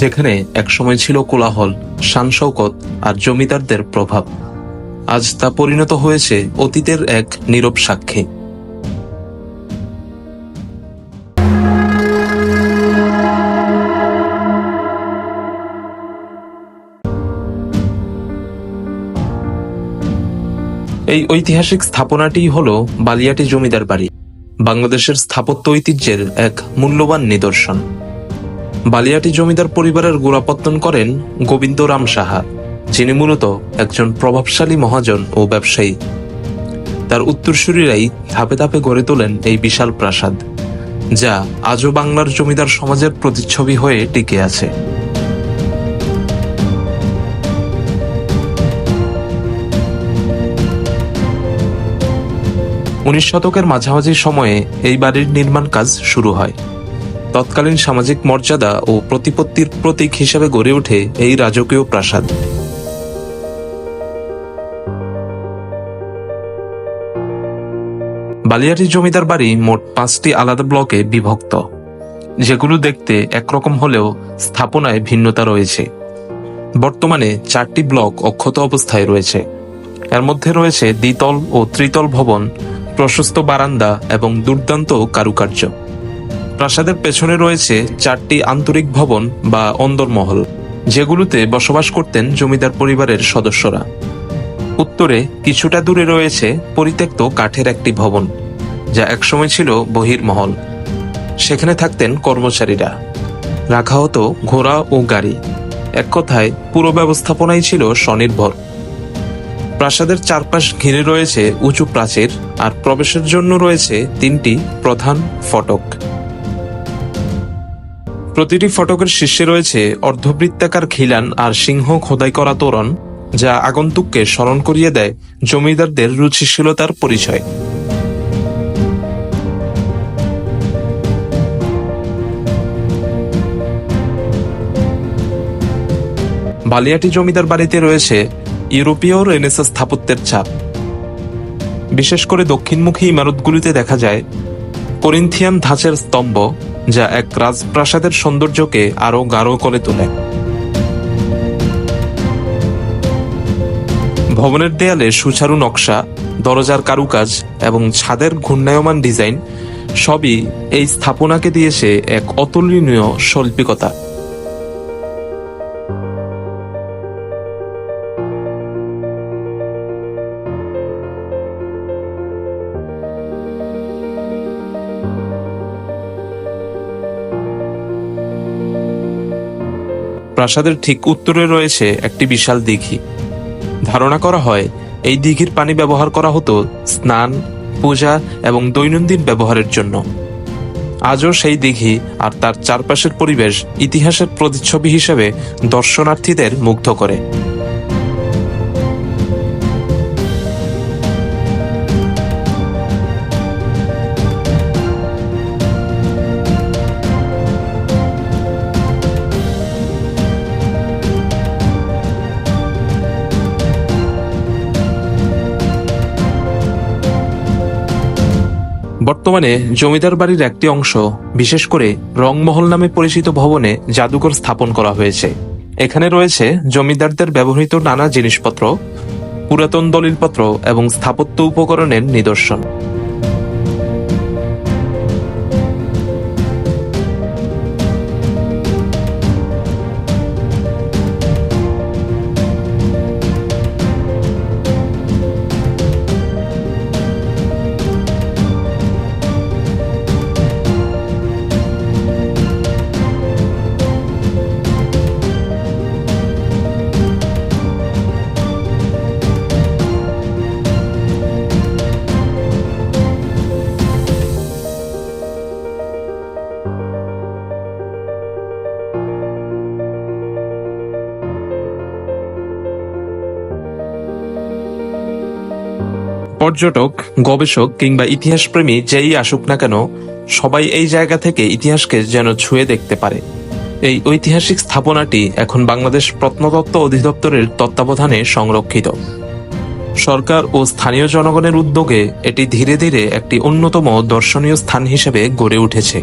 যেখানে একসময় ছিল কোলাহল শান শৌকত আর জমিদারদের প্রভাব। আজ তা পরিণত হয়েছে অতীতের এক নীরব সাক্ষী। এই ঐতিহাসিক স্থাপনাটি হল বালিয়াটি জমিদার বাড়ি, বাংলাদেশের স্থাপত্য ঐতিহ্যের এক মূল্যবান নিদর্শন। বালিয়াটি জমিদার পরিবারের গোড়াপত্তন করেন গোবিন্দ রাম সাহা, যিনি মূলত একজন প্রভাবশালী মহাজন ও ব্যবসায়ী। তার উত্তরসূরিরাই ধাপে ধাপে গড়ে তোলেন এই বিশাল প্রাসাদ, যা আজও বাংলার জমিদার সমাজের প্রতিচ্ছবি হয়ে টিকে আছে। উনিশ শতকের মাঝামাঝি সময়ে এই বাড়ির নির্মাণ কাজ শুরু হয়। তৎকালীন সামাজিক মর্যাদা ও প্রতিপত্তির প্রতীক হিসেবে গড়ে ওঠে এই রাজকীয় প্রাসাদ। বালিয়াটি জমিদার বাড়ি মোট পাঁচটি আলাদা ব্লকে বিভক্ত। যেগুলো দেখতে একরকম হলেও স্থাপনায় ভিন্নতা রয়েছে। বর্তমানে চারটি ব্লক অক্ষত অবস্থায় রয়েছে। এর মধ্যে রয়েছে দ্বিতল ও ত্রিতল ভবন, প্রশস্ত বারান্দা এবং দুর্দান্ত কারুকার্য। প্রাসাদের পেছনে রয়েছে চারটি আন্তরিক ভবন বা অন্দরমহল, যেগুলোতে বসবাস করতেন জমিদার পরিবারের সদস্যরা। উত্তরে কিছুটা দূরে রয়েছে পরিত্যক্ত কাঠের একটি ভবন, যা একসময় ছিল বহির্মহল। সেখানে থাকতেন কর্মচারীরা। রাখা হতো ঘোড়া ও গাড়ি। এক কথায়, পুরো ব্যবস্থাপনাই ছিল স্বনির্ভর। প্রাসাদের চারপাশ ঘিরে রয়েছে উঁচু প্রাচীর আর প্রবেশের জন্য রয়েছে তিনটি প্রধান ফটক। প্রতিটি ফটকের শীর্ষে রয়েছে অর্ধবৃত্তাকার খিলান আর সিংহ খোদাই করা তোরণ, যা আগন্তুককে স্মরণ করিয়ে দেয় জমিদারদের রুচিশীলতার পরিচয়। বালিয়াটি জমিদার বাড়িতে রয়েছে ইউরোপীয় রেনেসা স্থাপত্যের ছাপ। বিশেষ করে দক্ষিণমুখী ইমারতগুলিতে দেখা যায় করিন্থিয়ান ধাঁচের স্তম্ভ যা এক রাজপ্রাসাদের সৌন্দর্যকে আরও গাঢ় করে তোলে। ভবনের দেয়ালে সুচারু নকশা, দরজার কারুকাজ এবং ছাদের ঘূর্ণায়মান ডিজাইন সবই এই স্থাপনাকে দিয়েছে এক অতুলনীয় শৈল্পিকতা। প্রাসাদের ঠিক উত্তরে রয়েছে একটি বিশাল দিঘি। ধারণা করা হয়, এই দিঘির পানি ব্যবহার করা হতো স্নান, পূজা এবং দৈনন্দিন ব্যবহারের জন্য। আজও সেই দিঘি আর তার চারপাশের পরিবেশ ইতিহাসের প্রতিচ্ছবি হিসেবে দর্শনার্থীদের মুগ্ধ করে। বর্তমানে জমিদার বাড়ির একটি অংশ, বিশেষ করে রংমহল নামে পরিচিত ভবনে জাদুঘর স্থাপন করা হয়েছে। এখানে রয়েছে জমিদারদের ব্যবহৃত নানা জিনিসপত্র, পুরাতন দলিলপত্র এবং স্থাপত্য উপকরণের নিদর্শন। পর্যটক, গবেষক কিংবা ইতিহাসপ্রেমী যেই আসুক না কেন, সবাই এই জায়গা থেকে ইতিহাসকে যেন ছুঁয়ে দেখতে পারে। এই ঐতিহাসিক স্থাপনাটি এখন বাংলাদেশ প্রত্নতত্ত্ব অধিদপ্তরের তত্ত্বাবধানে সংরক্ষিত। সরকার ও স্থানীয় জনগণের উদ্যোগে এটি ধীরে ধীরে একটি অন্যতম দর্শনীয় স্থান হিসেবে গড়ে উঠেছে।